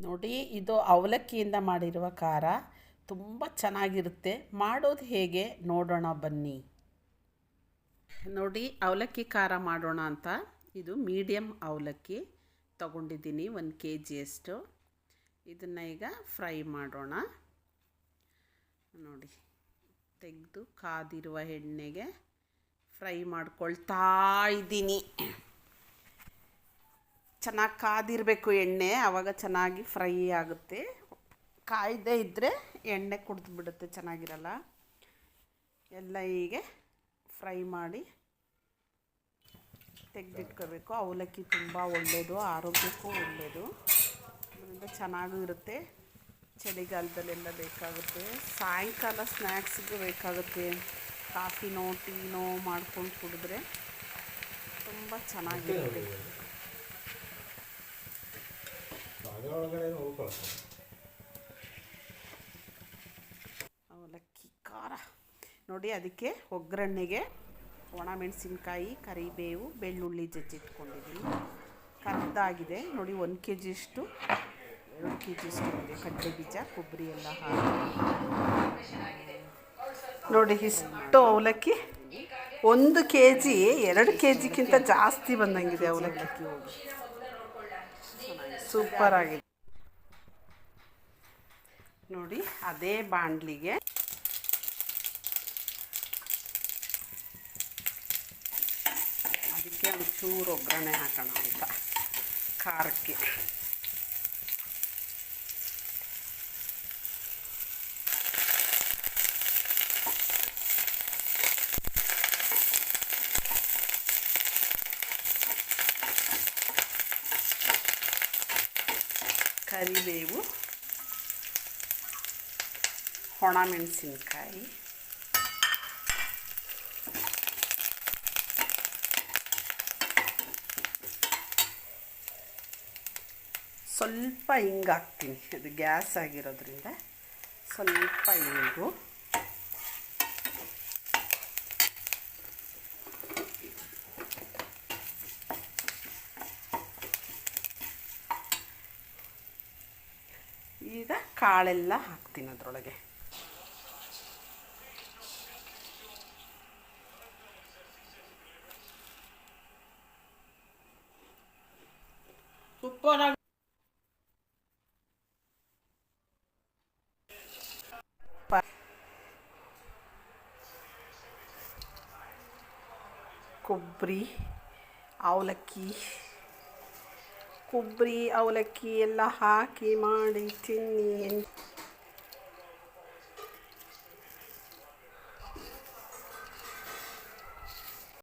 ನೋಡಿ, ಇದು ಅವಲಕ್ಕಿಯಿಂದ ಮಾಡಿರುವ ಖಾರ. ತುಂಬ ಚೆನ್ನಾಗಿರುತ್ತೆ. ಮಾಡೋದು ಹೇಗೆ? ನೋಡೋಣ ಬನ್ನಿ. ನೋಡಿ, ಅವಲಕ್ಕಿ ಖಾರ ಮಾಡೋಣ ಅಂತ. ಇದು ಮೀಡಿಯಮ್ ಅವಲಕ್ಕಿ ತಗೊಂಡಿದ್ದೀನಿ, ಒಂದು ಕೆ ಜಿಯಷ್ಟು ಇದನ್ನು ಈಗ ಫ್ರೈ ಮಾಡೋಣ. ನೋಡಿ, ತೆಗೆದು ಕಾದಿರುವ ಎಣ್ಣೆಗೆ ಫ್ರೈ ಮಾಡ್ಕೊಳ್ತಾ ಇದ್ದೀನಿ. ಚೆನ್ನಾಗಿ ಕಾದಿರಬೇಕು ಎಣ್ಣೆ ಆವಾಗ ಚೆನ್ನಾಗಿ ಫ್ರೈ ಆಗುತ್ತೆ. ಕಾಯ್ದೇ ಇದ್ದರೆ ಎಣ್ಣೆ ಕುಡ್ದು ಬಿಡುತ್ತೆ ಚೆನ್ನಾಗಿರಲ್ಲ. ಎಲ್ಲ ಹೀಗೆ ಫ್ರೈ ಮಾಡಿ ತೆಗೆದಿಟ್ಕೋಬೇಕು. ಅವಲಕ್ಕಿ ತುಂಬ ಒಳ್ಳೆಯದು ಆರೋಗ್ಯಕ್ಕೂ ಒಳ್ಳೆಯದು ಅದರಿಂದ ಚೆನ್ನಾಗೂ ಇರುತ್ತೆ. ಚಳಿಗಾಲದಲ್ಲೆಲ್ಲ ಬೇಕಾಗುತ್ತೆ. ಸಾಯಂಕಾಲ ಸ್ನ್ಯಾಕ್ಸ್ಗೂ ಬೇಕಾಗುತ್ತೆ. ಕಾಫಿನೋ, ಟೀನೋ ಮಾಡ್ಕೊಂಡು ಕುಡಿದ್ರೆ ತುಂಬ ಚೆನ್ನಾಗಿರುತ್ತೆ. ಅದರೊಳಗಡೆ ಅವಲಕ್ಕಿ ಖಾರ. ನೋಡಿ ಅದಕ್ಕೆ ಒಗ್ಗರಣೆಗೆ ಒಣಮೆಣಸಿನ್ಕಾಯಿ ಕರಿಬೇವು, ಬೆಳ್ಳುಳ್ಳಿ ಜಜ್ಜಿಟ್ಕೊಂಡಿದ್ದೀನಿ ಕರ್ದಾಗಿದೆ. ನೋಡಿ ಒಂದು ಕೆ ಜಿಯಷ್ಟು ಎರಡು ಕೆ ಜಿಯಷ್ಟು ಇದೆ ಕಡಲೆ ಬೀಜ, ಕೊಬ್ಬರಿ ಎಲ್ಲ ಹಾಕಿ. ನೋಡಿ ಇಷ್ಟು ಅವಲಕ್ಕಿ. ಒಂದು ಕೆ ಜಿ ಎರಡು ಕೆ ಜಿಗಿಂತ ಜಾಸ್ತಿ ಬಂದಂಗಿದೆ ಅವಲಕ್ಕಿ. ಸೂಪರ್ ಆಗಿದೆ. ನೋಡಿ ಅದೇ ಬಾಣಲಿಗೆ. ಅದಕ್ಕೆ ಒಂಚೂರು ಒಗ್ಗರಣೆ ಹಾಕೋಣ ಅಂತ. ಖಾರಕ್ಕೆ. ಕರಿಬೇವು ಒಣಮೆಣಸಿನ್ಕಾಯಿ ಸ್ವಲ್ಪ ಹಿಂಗೆ ಹಾಕ್ತೀನಿ ಅದು ಗ್ಯಾಸ್ ಆಗಿರೋದ್ರಿಂದ ಸ್ವಲ್ಪ ಹಿಂಗು ಈಗ ಕಾಳೆಲ್ಲ ಹಾಕ್ತೀನಿ ಅದರೊಳಗೆ. ಸೂಪರ್ ಆಗಿ ಕೊಬ್ಬರಿ ಅವಲಕ್ಕಿ ಕೊಬ್ಬರಿ ಅವಲಕ್ಕಿ ಎಲ್ಲ ಹಾಕಿ ಮಾಡಿ ತಿನ್ನಿ.